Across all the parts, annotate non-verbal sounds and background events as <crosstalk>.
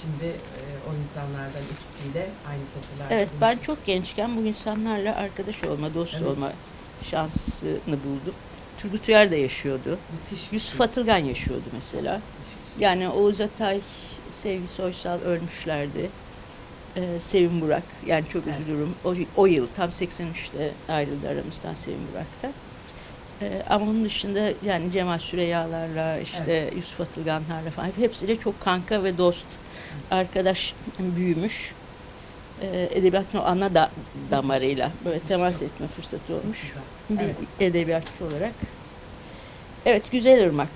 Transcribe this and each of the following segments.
Şimdi e, o insanlardan ikisiyle aynı satırlarda Evet ben çok gençken bu insanlarla arkadaş olma, dost Evet. olma şansını buldum. Turgut Uyar da yaşıyordu. Müthiş Yusuf şey. Atılgan yaşıyordu mesela. Müthiş şey. Yani Oğuz Atay, Sevgi Soysal ölmüşlerdi. Ee, Sevim Burak, yani çok Evet. üzülürüm. O, o yıl tam 83'te ayrıldı aramızdan Sevim Burak'ta. Ee, ama onun dışında yani Cemal Süreyyalarla, işte Yusuf Atılganlarla falan hepsiyle çok kanka ve dost arkadaş büyümüş. Ee, edebiyatın o ana da, damarıyla böyle temas etme fırsatı olmuş. Bir Evet. edebiyatçı olarak. Evet, Güzel Irmak.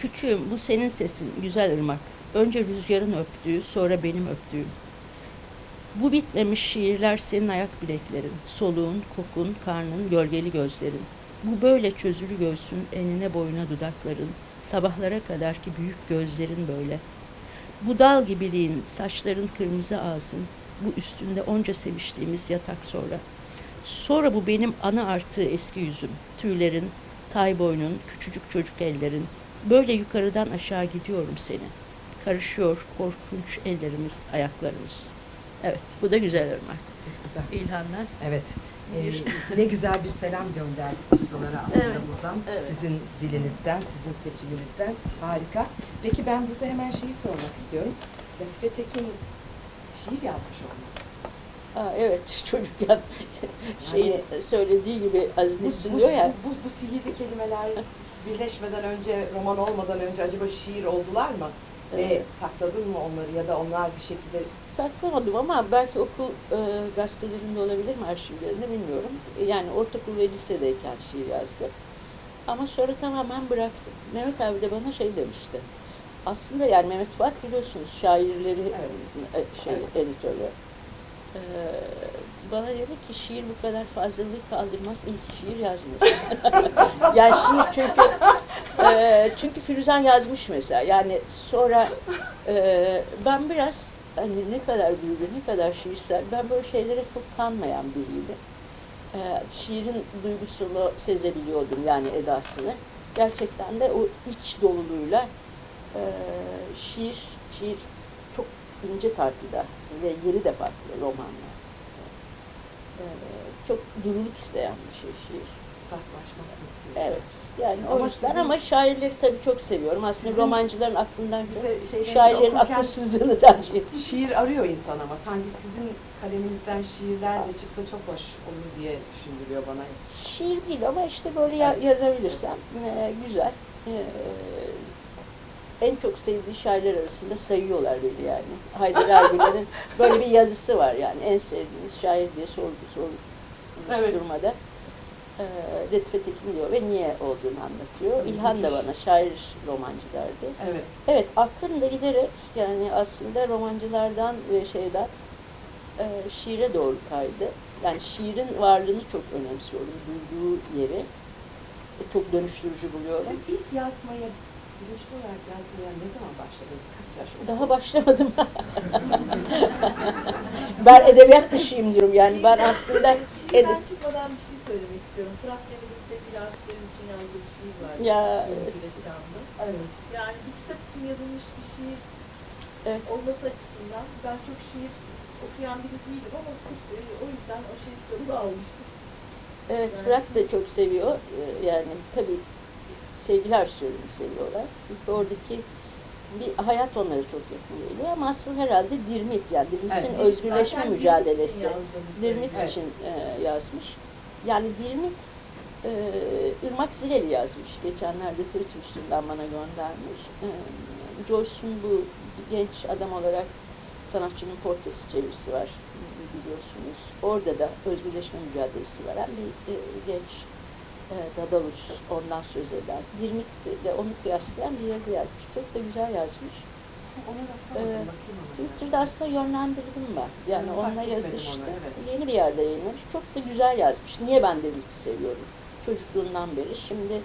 Küçüğüm, bu senin sesin, Güzel Irmak. Önce rüzgarın öptüğü, sonra benim öptüğüm. Bu bitmemiş şiirler senin ayak bileklerin, soluğun, kokun, karnın, gölgeli gözlerin. Bu böyle çözülü göğsün, enine boyuna dudakların, sabahlara kadar ki büyük gözlerin böyle. Bu dal gibiliğin, saçların kırmızı ağzın, bu üstünde onca seviştiğimiz yatak sonra. Sonra bu benim ana artığı eski yüzüm, tüylerin, tay boynun, küçücük çocuk ellerin. Böyle yukarıdan aşağı gidiyorum seni. Karışıyor korkunç ellerimiz, ayaklarımız. Evet, bu da güzel. Çok güzel. İlhanlar. Evet. Ee, <laughs> ne güzel bir selam gönderdik ustalara aslında Evet, buradan. evet. Sizin dilinizden, sizin seçiminizden. Harika. Peki ben burada hemen şeyi sormak istiyorum. Latife Tekin şiir yazmış olmalı. Aa, evet, <laughs> çocukken şeyin söylediği gibi Aziz Nesin bu, diyor ya, bu, bu, bu sihirli kelimeler birleşmeden önce, roman olmadan önce acaba şiir oldular mı? Ve Evet. sakladın mı onları ya da onlar bir şekilde Saklamadım ama belki okul e, gazetelerinde olabilir mi arşivlerinde bilmiyorum. E, Yani ortaokul ve lisedeyken şiir yazdım. Ama sonra tamamen bıraktım. Mehmet abi de bana şey demişti. Aslında yani Mehmet Fuat biliyorsunuz şairleri Evet. e, şey Evet. editörü. E, bana dedi ki şiir bu kadar fazlalığı kaldırmaz. Ki şiir yazmıyorsun. <laughs> yani şiir çünkü e, çünkü Firuzan yazmış mesela. Yani sonra ee, ben biraz hani ne kadar duygu, ne kadar şiirsel, ben böyle şeylere çok kanmayan biriydim. Ee, şiirin duygusunu sezebiliyordum yani edasını. Gerçekten de o iç doluluğuyla e, şiir, şiir çok ince tartıda ve yeri de farklı romanlar. Çok duruluk isteyen bir şey şiir. saklaşmak mı istiyor? Evet. Yani o Ama yüzden sizin- ama şairleri tabii çok seviyorum. Aslında Sizin romancıların aklından Bize şairlerin akılsızlığını tercih ediyorum. şiir arıyor insan ama sanki sizin kaleminizden şiirler de çıksa çok hoş olur diye düşündürüyor bana. Şiir değil ama işte böyle Evet. yazabilirsem e, güzel. E, en çok sevdiği şairler arasında sayıyorlar beni yani. Haydar Ergüler'in <laughs> böyle bir yazısı var yani. En sevdiğiniz şair diye sordu sordu. Evet. Durmada. E, Latife Tekin diyor ve niye olduğunu anlatıyor. İlhan da bana şair romancı derdi. Evet. Evet, aklım da giderek yani aslında romancılardan ve şeyden e, şiire doğru kaydı. Yani şiirin varlığını çok önemsiyorum, duyduğu yeri. Çok dönüştürücü buluyorum. Siz ilk yazmaya, bilinçli olarak yazmaya ne zaman başladınız? Kaç yaş oldu? Daha başlamadım. <laughs> ben edebiyat dışıyım diyorum yani ben aslında Şiirden çıkmadan bir şey söylemek istiyorum. Fırat'la birlikte bir benim için yazdığı bir şiir var. Ya, evet. Evet. Yani bir kitap için yazılmış bir şiir Evet. olması açısından ben çok şiir okuyan biri değilim ama e, o yüzden o şiir kitabını almıştım. Evet, Fırat da çok seviyor. Ee, Yani tabii sevgiler sürümü seviyorlar. Çünkü oradaki bir hayat onlara çok yakın geliyor ama asıl herhalde Dirmit yani Dirmit'in Evet. özgürleşme Zaten mücadelesi. Dirmit Evet. için e, yazmış. Yani Dirmit e, Irmak Zileli yazmış. Geçenlerde Twitter üstünden bana göndermiş. E, Joyce'un bu genç adam olarak sanatçının portresi çevirisi var biliyorsunuz. Orada da özgürleşme mücadelesi veren bir e, genç e, Dadalus ondan söz eden. Dirmit'le onu kıyaslayan bir yazı yazmış. Çok da güzel yazmış. Ona. Bakayım ona. Twitter'da aslında yönlendirdim ben. Yani Hı, onunla yazıştım. onu, evet. Yeni bir yerde yayınlamış. Çok da güzel yazmış. Niye ben Dirmit'i seviyorum? Çocukluğundan beri. Şimdi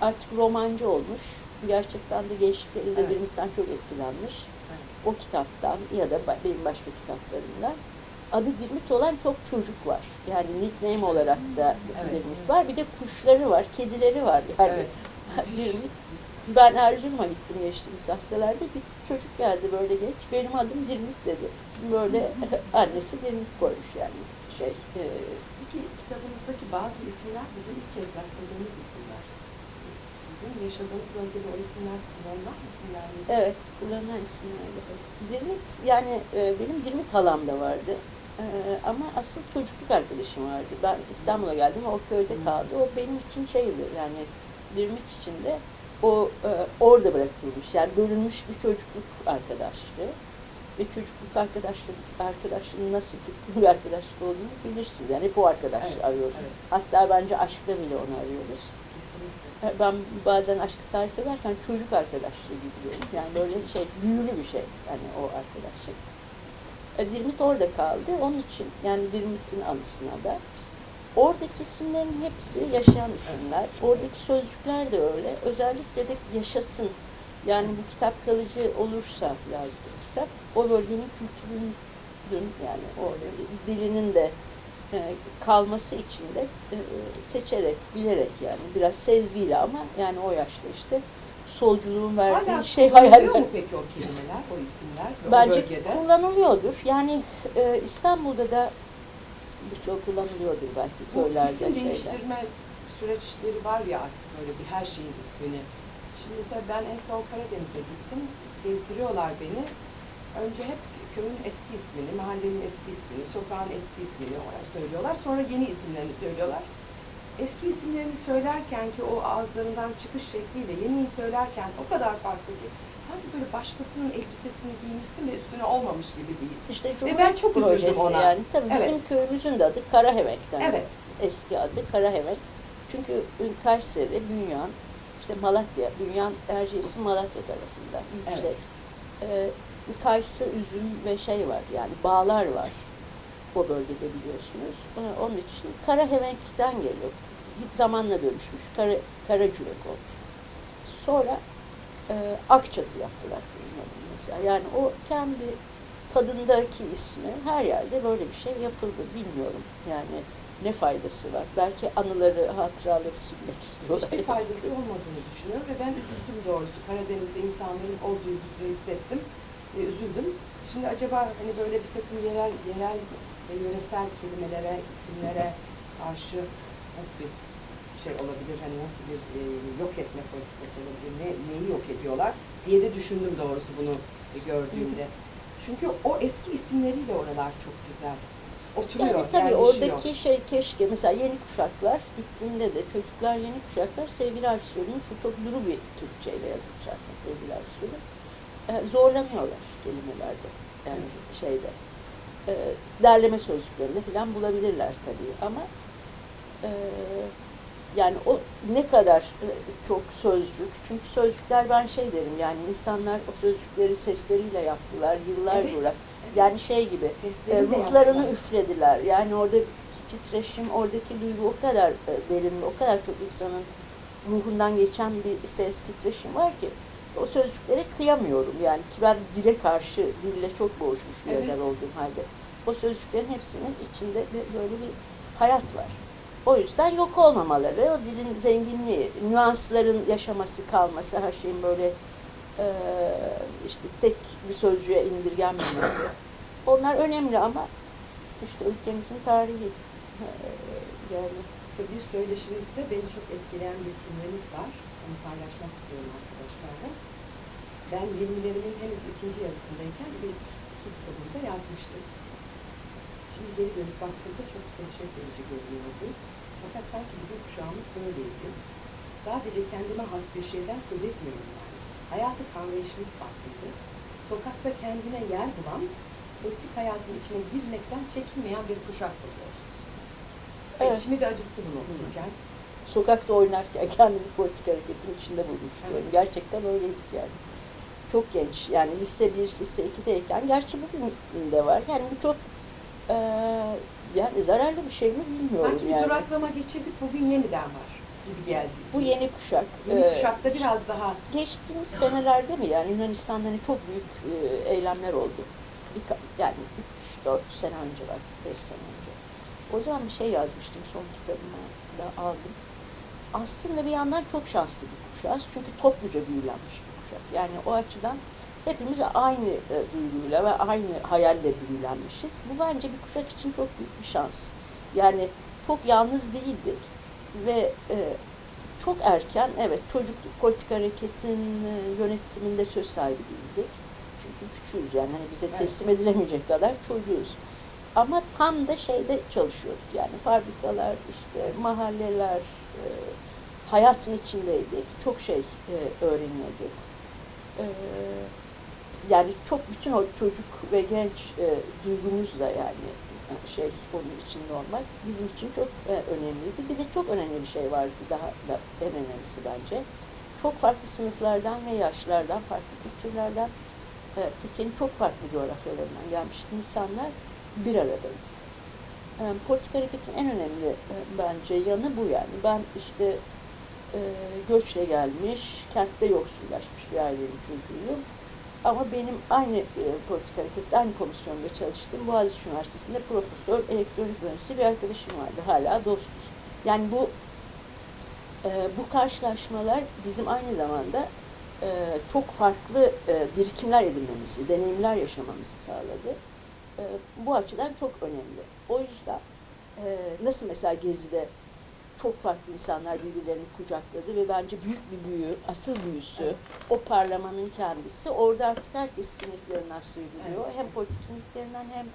artık romancı olmuş. Gerçekten de gençliklerinde Evet. Dirmit'ten çok etkilenmiş. Evet. O kitaptan ya da benim başka kitaplarımdan. Adı Dirmit olan çok çocuk var. Yani nickname olarak da Evet, Dirmit evet. var. Bir de kuşları var, kedileri var. Yani Evet. <laughs> Ben Erzurum'a gittim geçtiğimiz haftalarda. Bir çocuk geldi böyle geç. Benim adım Dirmit dedi. Böyle <laughs> annesi Dirmit koymuş yani. Şey, e, Peki kitabınızdaki bazı isimler bizim ilk kez rastladığımız isimler. Sizin yaşadığınız bölgede o isimler kullanılan isimler miydi? evet, kullanılan isimlerle. Dirmit, yani e, benim Dirmit halam da vardı. E, ama asıl çocukluk arkadaşım vardı. Ben İstanbul'a geldim, o köyde kaldı. O benim için şeydi, yani Dirmit için de o e, orada bırakılmış. Yani bölünmüş bir çocukluk arkadaşlığı. Ve çocukluk arkadaşlık, arkadaşlığının nasıl tutkulu bir <laughs> arkadaşlık olduğunu bilirsiniz. Yani hep o arkadaşlığı Evet, arıyoruz. evet. Hatta bence aşkta bile onu arıyoruz. Kesinlikle. Ben bazen aşkı tarif ederken çocuk arkadaşlığı gibi diyorum. Yani böyle şey, büyülü bir şey yani o arkadaşlık. Dirmit orada kaldı. Onun için yani Dirmit'in anısına da. Oradaki isimlerin hepsi yaşayan isimler. Oradaki sözcükler de öyle. Özellikle de yaşasın. Yani bu kitap kalıcı olursa yazdığı kitap o bölgenin kültürünün yani o dilinin de e, kalması için de e, seçerek, bilerek yani biraz sezgiyle ama yani o yaşta işte solculuğun verdiği Hala şey hayaller. mu peki o kelimeler, o isimler o Bence bölgede? kullanılıyordur. Yani e, İstanbul'da da birçok kullanılıyordur belki Bu köylerde. isim şeyde. değiştirme süreçleri var ya artık böyle bir her şeyin ismini. Şimdi mesela ben en son Karadeniz'e gittim. Gezdiriyorlar beni. Önce hep köyün eski ismini, mahallenin eski ismini, sokağın eski ismini söylüyorlar. Sonra yeni isimlerini söylüyorlar. Eski isimlerini söylerken ki o ağızlarından çıkış şekliyle yeniyi söylerken o kadar farklı ki sanki böyle başkasının elbisesini giymişsin ve üstüne olmamış gibi his. İşte Ve ben çok üzüldüm ona. yani. Tabii bizim Evet. köyümüzün de adı Karahemek'ten. Evet. Eski adı Karahemek. Çünkü Kayseri, Bünyan, işte Malatya, Bünyan Erciyes'i Malatya tarafında yüksek. Evet. Ee, kayısı, üzüm ve şey var yani bağlar var o bölgede biliyorsunuz. Ee, onun için Karahemenk'ten geliyor. Zamanla dönüşmüş. Kara, Karacürek olmuş. Sonra e, Akçatı yaptılar bunun adını mesela. Yani o kendi tadındaki ismi her yerde böyle bir şey yapıldı. Bilmiyorum yani ne faydası var. Belki anıları, hatıraları silmek istiyorlar. Hiçbir faydası olmadığını düşünüyorum ve ben üzüldüm doğrusu. Karadeniz'de insanların o duygusunu hissettim. E, üzüldüm. Şimdi acaba hani böyle bir takım yerel, yerel ve yöresel kelimelere, isimlere karşı nasıl bir şey olabilir? Hani nasıl bir e, yok etme politikası olabilir? Ne, neyi yok ediyorlar diye de düşündüm doğrusu bunu gördüğümde. Çünkü o eski isimleriyle oralar çok güzel. Oturuyor, Yani tabii yerleşiyor. oradaki şey keşke mesela yeni kuşaklar gittiğinde de çocuklar yeni kuşaklar sevgili Arsu'nun çok duru bir Türkçeyle yazılmış aslında sevgili Arsu'nun. Ee, zorlanıyorlar kelimelerde yani şeyde. Ee, derleme sözcüklerinde falan bulabilirler tabii ama e, yani o ne kadar çok sözcük çünkü sözcükler ben şey derim yani insanlar o sözcükleri sesleriyle yaptılar yıllar Evet, evet. yani şey gibi e, ruhlarını yaptılar. üflediler. Yani oradaki titreşim, oradaki duygu o kadar e, derin, o kadar çok insanın ruhundan geçen bir ses titreşim var ki o sözcüklere kıyamıyorum. Yani ki ben dile karşı, dille çok boğuşmuş bir Evet. yazar olduğum halde. O sözcüklerin hepsinin içinde böyle bir hayat var. O yüzden yok olmamaları, o dilin zenginliği, nüansların yaşaması, kalması, her şeyin böyle e, işte tek bir sözcüğe indirgenmemesi. Onlar önemli ama işte ülkemizin tarihi e, yani Bir söyleşinizde beni çok etkileyen bir cümleniz var. Onu paylaşmak istiyorum arkadaşlarla. Ben 20'lerimin henüz ikinci yarısındayken ilk iki kitabımda yazmıştım. Şimdi geri dönüp baktığımda çok dehşet verici görünüyordu. Fakat sanki bizim kuşağımız böyleydi. Sadece kendime has bir şeyden söz etmiyorum yani. Hayatı kavrayışımız farklıydı. Sokakta kendine yer bulan, politik hayatın içine girmekten çekinmeyen bir diyorsunuz. Evet. Evet. İçimi de acıttı bunu okurken. sokakta oynarken <laughs> kendimi politik hareketin içinde bulmuştum. Evet. Gerçekten öyleydik yani. Çok genç yani lise 1, lise 2'deyken gerçi bugün de var. Yani bu çok e, yani zararlı bir şey mi bilmiyorum Sanki bir yani. duraklama geçirdik, bugün yeniden var gibi geldi. Bu yeni kuşak. Yeni e, kuşakta biraz daha Geçtiğimiz senelerde mi yani Yunanistan'da hani çok büyük e, eylemler oldu. Bir, yani 3-4 sene önce var, 5 sene önce. O zaman bir şey yazmıştım son kitabıma da aldım. aslında bir yandan çok şanslı bir kuşağız. Çünkü topluca büyülenmiş bir kuşak. Yani o açıdan hepimiz aynı e, duyguyla ve aynı hayalle büyülenmişiz. Bu bence bir kuşak için çok büyük bir şans. Yani çok yalnız değildik ve e, çok erken evet çocukluk politik hareketin e, yönetiminde söz sahibi değildik. Çünkü küçüğüz yani hani bize Evet. teslim edilemeyecek kadar çocuğuz. Ama tam da şeyde çalışıyorduk yani fabrikalar, işte mahalleler, e, hayatın içindeydik. Çok şey e, öğreniyorduk. E, yani çok bütün o çocuk ve genç e, duygumuzla yani e, şey onun içinde olmak bizim için çok e, önemliydi. Bir de çok önemli bir şey vardı daha da en önemlisi bence. Çok farklı sınıflardan ve yaşlardan, farklı kültürlerden, e, Türkiye'nin çok farklı coğrafyalarından gelmiş insanlar bir aradaydı. E, politik hareketin en önemli e, bence yanı bu yani. Ben işte e, göçle gelmiş, kentte yoksullaşmış bir ailenin çocuğuyum. Ama benim aynı e, politik harekette, aynı komisyonda çalıştığım Boğaziçi Üniversitesi'nde profesör, elektronik mühendisi bir arkadaşım vardı. Hala dostuz. Yani bu e, bu karşılaşmalar bizim aynı zamanda e, çok farklı e, birikimler edinmemizi, deneyimler yaşamamızı sağladı. E, bu açıdan çok önemli. O yüzden e, nasıl mesela Gezi'de çok farklı insanlar birbirlerini kucakladı ve bence büyük bir büyü, asıl büyüsü Evet. o parlamanın kendisi. Orada artık herkes kimliklerinden söyleniyor. Evet. Hem politik kimliklerinden hem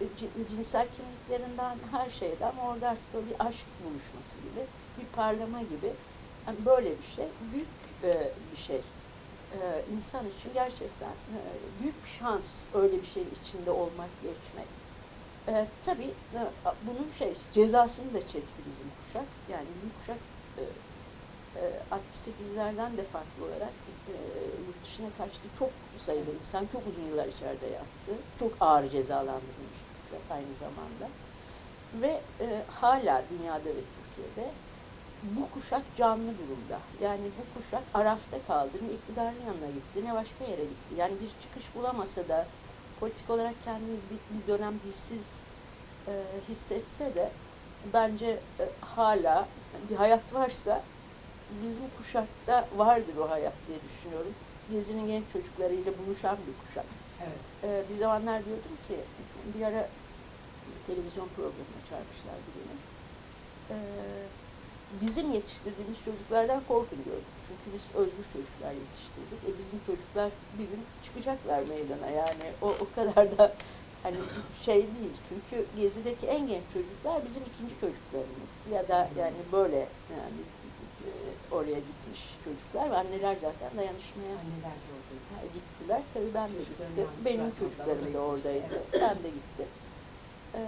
e, cin- cinsel kimliklerinden her şeyden orada artık böyle bir aşk buluşması gibi, bir parlama gibi yani böyle bir şey, büyük e, bir şey. E, insan için gerçekten e, büyük bir şans öyle bir şeyin içinde olmak, geçmek. E, tabii bunun şey cezasını da çekti bizim kuşak. Yani bizim kuşak e, e, 68'lerden de farklı olarak e, yurt dışına kaçtı. Çok sayıda insan çok uzun yıllar içeride yattı. Çok ağır cezalandırılmış kuşak aynı zamanda. Ve e, hala dünyada ve Türkiye'de bu kuşak canlı durumda. Yani bu kuşak Araf'ta kaldı. Ne iktidarın yanına gitti ne başka yere gitti. Yani bir çıkış bulamasa da politik olarak kendini bir, dönem dilsiz e, hissetse de bence e, hala bir hayat varsa bizim kuşakta vardır o hayat diye düşünüyorum. Gezi'nin genç çocuklarıyla buluşan bir kuşak. Evet. Ee, bir zamanlar diyordum ki bir ara bir televizyon programına çağırmışlardı beni. Ee, bizim yetiştirdiğimiz çocuklardan korkun diyordum. Çünkü biz özgür çocuklar yetiştirdik. E bizim çocuklar bir gün çıkacaklar meydana yani o, o kadar da hani şey değil. Çünkü Gezi'deki en genç çocuklar bizim ikinci çocuklarımız ya da yani böyle yani e, oraya gitmiş çocuklar ve anneler zaten dayanışmaya Anneler de orada. Ha, gittiler. Tabii ben de gittim. Benim çocuklarım da oradaydı. Ben de gittim. Ee,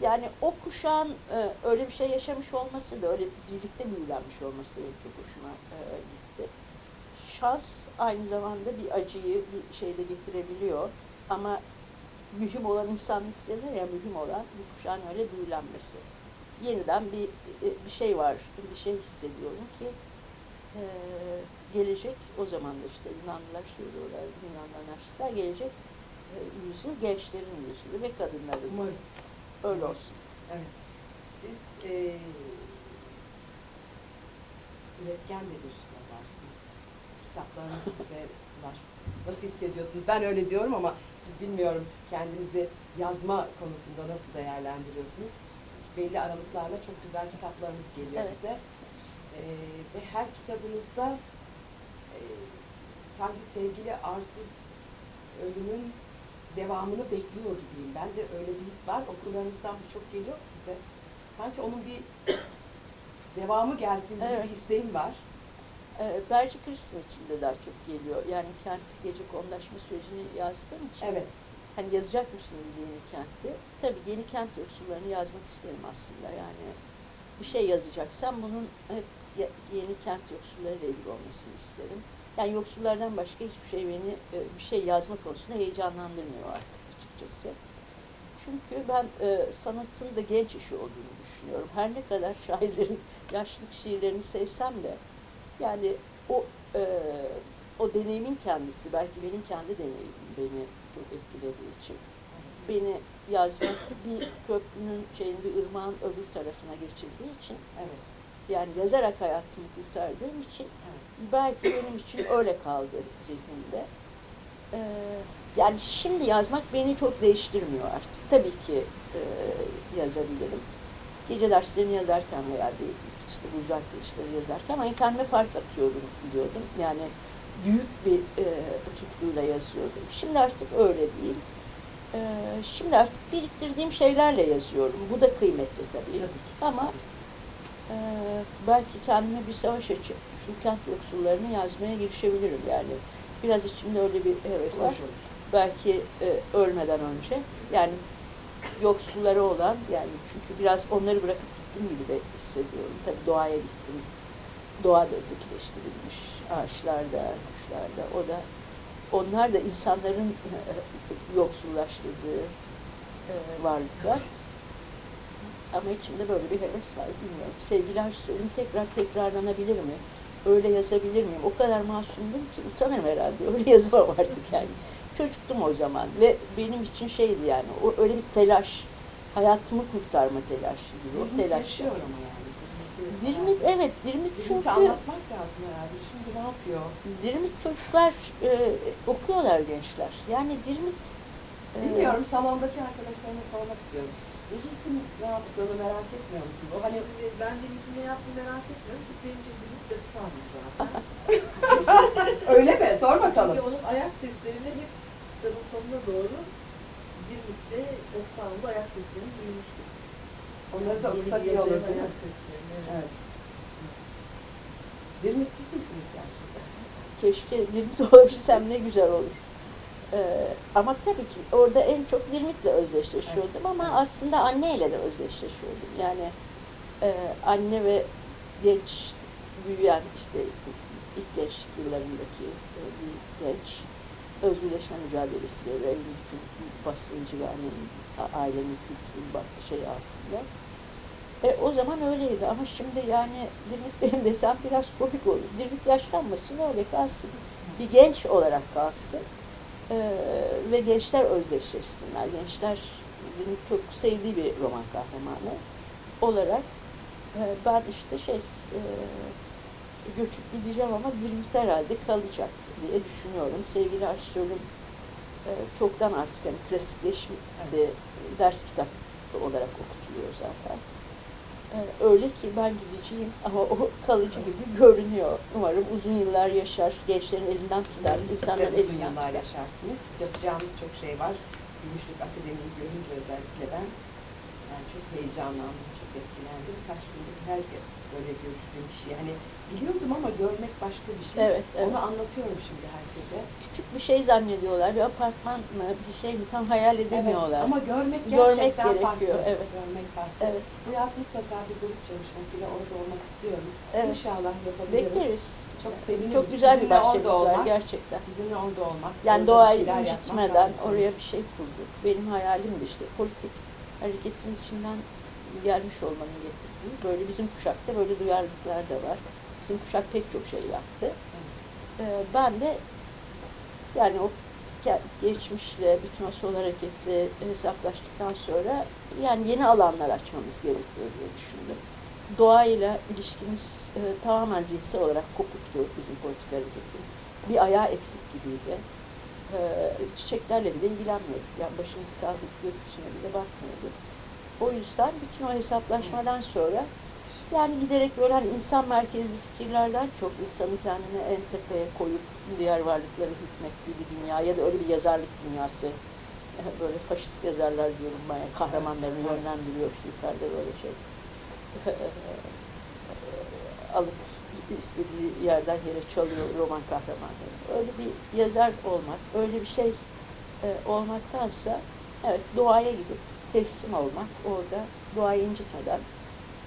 yani o kuşağın e, öyle bir şey yaşamış olması da, öyle birlikte büyülenmiş olması da benim çok hoşuma e, gitti. Şans aynı zamanda bir acıyı bir şeyde getirebiliyor. Ama mühim olan insanlık denir ya, mühim olan bir kuşağın öyle büyülenmesi. Yeniden bir e, bir şey var, bir şey hissediyorum ki ee, gelecek o zaman da işte Yunanlılar söylüyorlar, Yunanlı anarşistler gelecek e, yüzyıl gençlerin yüzyılı ve kadınların. Umarım. Öyle olsun. Evet. Siz e, üretken de bir yazarsınız. Kitaplarınız bize. Nasıl hissediyorsunuz? Ben öyle diyorum ama siz bilmiyorum kendinizi yazma konusunda nasıl değerlendiriyorsunuz? Belli aralıklarla çok güzel kitaplarınız geliyor Evet. bize. E, ve her kitabınızda e, sanki sevgili arsız ölümün devamını bekliyor gibiyim. Ben de öyle bir his var. Okurlarınızdan bu çok geliyor mu size? Sanki onun bir <coughs> devamı gelsin gibi Evet. bir isteğim var. Ee, Berci Kristin için de daha çok geliyor. Yani kent gece kondaşma sürecini yazdığım için. Evet. Hani yazacak mısınız yeni kenti? Tabii yeni kent yoksullarını yazmak isterim aslında. Yani bir şey yazacaksam bunun hep ye- yeni kent yoksullarıyla ilgili olmasını isterim. Yani yoksullardan başka hiçbir şey beni e, bir şey yazma konusunda heyecanlandırmıyor artık açıkçası. Çünkü ben e, sanatın da genç işi olduğunu düşünüyorum. Her ne kadar şairlerin yaşlık şiirlerini sevsem de yani o e, o deneyimin kendisi, belki benim kendi deneyimim beni çok etkilediği için beni yazmak bir köprünün şeyin bir ırmağın öbür tarafına geçirdiği için Evet. Yani yazarak hayatımı kurtardığım için belki benim için <coughs> öyle kaldı zihnimde. Ee, yani şimdi yazmak beni çok değiştirmiyor artık. Tabii ki e, yazabilirim. Gece derslerini yazarken veya bir işte burcu arkadaşları yazarken ama kendime fark atıyordum biliyordum. Yani büyük bir e, tutkuyla yazıyordum. Şimdi artık öyle değil. Ee, şimdi artık biriktirdiğim şeylerle yazıyorum. Bu da kıymetli tabii. Tabii ki. Ama e, belki kendime bir savaş açıp şu kent yoksullarını yazmaya girişebilirim yani. Biraz içimde öyle bir heves var. Belki e, ölmeden önce yani yoksulları olan yani çünkü biraz onları bırakıp gittim gibi de hissediyorum. Tabii doğaya gittim. Doğa da ötekileştirilmiş. Ağaçlarda, kuşlarda. O da onlar da insanların e, yoksullaştırdığı e, varlıklar. Ama içimde böyle bir heves var bilmiyorum. Sevgiler söyleyeyim tekrar tekrarlanabilir mi? Öyle yazabilir miyim? O kadar masumdum ki utanırım herhalde. <laughs> Öyle yazamam artık yani. Çocuktum o zaman ve benim için şeydi yani o öyle bir telaş. Hayatımı kurtarma telaşı gibi. O telaş. ama yani. Dirmit evet Dirmit çünkü anlatmak lazım herhalde. Şimdi ne yapıyor? Dirmit çocuklar e, okuyorlar gençler. Yani Dirmit e, Bilmiyorum salondaki arkadaşlarıma sormak istiyorum. Ne yaptığını merak etmiyor musunuz? O hani Şimdi ben de ne yaptığını merak etmiyorum. Çünkü benim için bir lütfen almış zaten. <laughs> öyle mi? Sor bakalım. Çünkü onun ayak seslerini hep kitabın sonuna doğru Dirmit'te Osmanlı'da ayak seslerini duymuştuk. Onları da okusak iyi olur değil mi? ayak seslerini, evet. Evet. Dirmit siz misiniz gerçekten? keşke Dirmit olabilsem <laughs> ne güzel olur. Ee, ama tabii ki orada en çok Dirmit'le özdeşleşiyordum ama Evet. aslında anneyle de özdeşleşiyordum. Yani e, anne ve genç büyüyen işte ilk genç yıllarındaki e, bir genç özgürleşme mücadelesi veriyor. Evin bütün basıncı ve annenin, ailenin kültürü baktı şey altında. E, o zaman öyleydi ama şimdi yani Dirmit benim desem biraz komik olur. Dirmit yaşlanmasın öyle kalsın. Bir genç olarak kalsın. E, ve gençler özdeşleşsinler. Gençler benim çok sevdiği bir roman kahramanı olarak e, ben işte şey e, göçüp gideceğim ama Dirmit herhalde kalacak diye düşünüyorum. Sevgili Aşçı'nın e, çoktan artık hani klasikleşti. Ders kitap olarak okutuluyor zaten. Öyle ki ben gideceğim <laughs> ama o kalıcı gibi görünüyor. Umarım uzun yıllar yaşar, gençlerin elinden tutar, Umarım insanların uzun elinden yıllar tutar. yaşarsınız. Yapacağınız çok şey var. Gümüşlük Akademi'yi görünce özellikle ben yani çok heyecanlandım, çok etkilendim. Kaç gündür her böyle görüştüğüm kişiyi hani biliyordum ama görmek başka bir şey. Evet, evet. Onu anlatıyorum şimdi herkese. Küçük bir şey zannediyorlar, bir apartman mı, bir şey mi tam hayal edemiyorlar. Evet, ama görmek Görmek gerçekten gerekiyor, farklı. evet. Görmek farklı. Evet. Bu yaz mutlaka bir grup çalışmasıyla orada olmak istiyorum. Evet. İnşallah yapabiliriz. Bekleriz. Çok sevinirim. Çok güzel bir Sizinle bahçemiz var olmak. gerçekten. Sizinle orada olmak. Yani doğayı incitmeden oraya bir şey kurduk. Benim hayalimdi işte politik hareketin içinden gelmiş olmanın getirdiği. Böyle bizim kuşakta böyle duyarlılıklar da var. Bizim kuşak pek çok şey yaptı. Ee, ben de yani o ge- geçmişle, bütün o sol hareketle hesaplaştıktan sonra yani yeni alanlar açmamız gerekiyor diye düşündüm. Doğayla ilişkimiz e, tamamen zihinsel olarak kopuktu bizim politik hareketin. Bir ayağı eksik gibiydi. Ee, çiçeklerle bile ilgilenmiyorduk. Yani başımızı kaldırıp gökyüzüne bile bakmıyorduk. O yüzden bütün o hesaplaşmadan sonra yani giderek böyle hani insan merkezli fikirlerden çok insanı kendine en tepeye koyup diğer varlıklara hükmettiği bir dünya ya da öyle bir yazarlık dünyası <laughs> böyle faşist yazarlar diyorum ben yani kahramanlarını Evet, evet. yönlendiriyor şu yukarıda böyle şey <laughs> alıp istediği yerden yere çalıyor roman kahramanları. Öyle bir yazar olmak, öyle bir şey e, olmaktansa evet doğaya gidip teslim olmak, orada doğayı incitmeden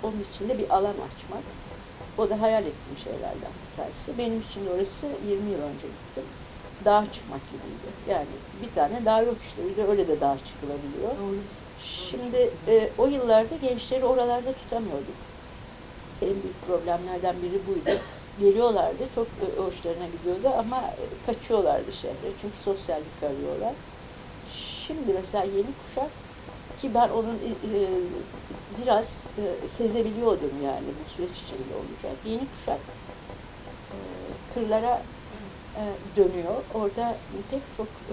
onun içinde bir alan açmak. O da hayal ettiğim şeylerden bir tanesi. Benim için orası 20 yıl önce gittim. Dağa çıkmak gibiydi. Yani bir tane dağ yok işte. Bir de öyle de dağa çıkılabiliyor. Doğru. Şimdi e, o yıllarda gençleri oralarda tutamıyorduk. En büyük problemlerden biri buydu. Geliyorlardı, çok e, hoşlarına gidiyordu ama e, kaçıyorlardı şehre. Çünkü sosyallik arıyorlar. Şimdi mesela yeni kuşak Ki ben onun e, e, biraz e, sezebiliyordum yani bu süreç içinde olacak. Yeni kuşak kırlara dönüyor. Orada pek çok